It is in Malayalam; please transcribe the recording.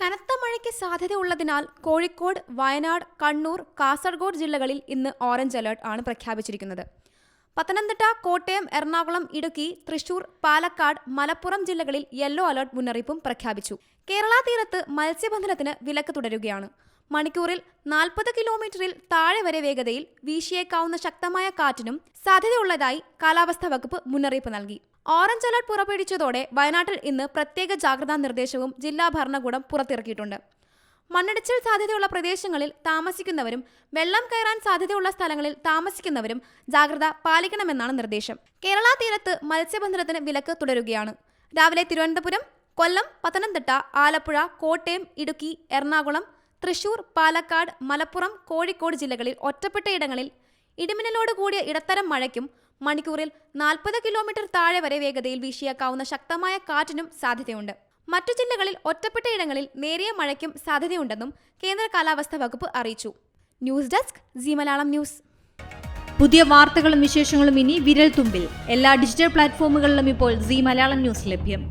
കനത്ത മഴയ്ക്ക് സാധ്യതയുള്ളതിനാൽ കോഴിക്കോട് വയനാട് കണ്ണൂർ കാസർഗോഡ് ജില്ലകളിൽ ഇന്ന് ഓറഞ്ച് അലർട്ട് ആണ് പ്രഖ്യാപിച്ചിരിക്കുന്നത്. പത്തനംതിട്ട കോട്ടയം എറണാകുളം ഇടുക്കി തൃശൂർ പാലക്കാട് മലപ്പുറം ജില്ലകളിൽ യെല്ലോ അലർട്ട് മുന്നറിയിപ്പും പ്രഖ്യാപിച്ചു. കേരള തീരത്ത് മത്സ്യബന്ധനത്തിന് വിലക്ക് തുടരുകയാണ്. മണിക്കൂറിൽ നാൽപ്പത് കിലോമീറ്ററിൽ താഴെ വരെ വേഗതയിൽ വീശിയേക്കാവുന്ന ശക്തമായ കാറ്റിനും സാധ്യതയുള്ളതായി കാലാവസ്ഥാ വകുപ്പ് മുന്നറിയിപ്പ് നൽകി. ഓറഞ്ച് അലർട്ട് പുറപ്പെടുവിച്ചതോടെ വയനാട്ടിൽ ഇന്ന് പ്രത്യേക ജാഗ്രതാ നിർദ്ദേശവും ജില്ലാ ഭരണകൂടം പുറത്തിറക്കിയിട്ടുണ്ട്. മണ്ണിടിച്ചിൽ സാധ്യതയുള്ള പ്രദേശങ്ങളിൽ താമസിക്കുന്നവരും വെള്ളം കയറാൻ സാധ്യതയുള്ള സ്ഥലങ്ങളിൽ താമസിക്കുന്നവരും ജാഗ്രത പാലിക്കണമെന്നാണ് നിർദ്ദേശം. കേരള തീരത്ത് മത്സ്യബന്ധനത്തിന് വിലക്ക് തുടരുകയാണ്. രാവിലെ തിരുവനന്തപുരം കൊല്ലം പത്തനംതിട്ട ആലപ്പുഴ കോട്ടയം ഇടുക്കി എറണാകുളം തൃശൂർ പാലക്കാട് മലപ്പുറം കോഴിക്കോട് ജില്ലകളിൽ ഒറ്റപ്പെട്ട ഇടങ്ങളിൽ ഇടിമിന്നലോട് കൂടിയ ഇടത്തരം മഴയ്ക്കും മണിക്കൂറിൽ നാൽപ്പത് കിലോമീറ്റർ താഴെ വരെ വേഗതയിൽ വീശിയേക്കാവുന്ന ശക്തമായ കാറ്റിനും സാധ്യതയുണ്ട്. മറ്റു ജില്ലകളിൽ ഒറ്റപ്പെട്ട ഇടങ്ങളിൽ നേരിയ മഴയ്ക്കും സാധ്യതയുണ്ടെന്നും കേന്ദ്ര കാലാവസ്ഥാ വകുപ്പ് അറിയിച്ചു. News desk Zee Malayalam news. പുതിയ വാർത്തകളും വിശേഷങ്ങളും ഇനി വിരൽ തുമ്പിൽ എല്ലാ ഡിജിറ്റൽ പ്ലാറ്റ്ഫോമുകളിലും ഇപ്പോൾ സി മലയാളം ന്യൂസ് ലഭ്യം.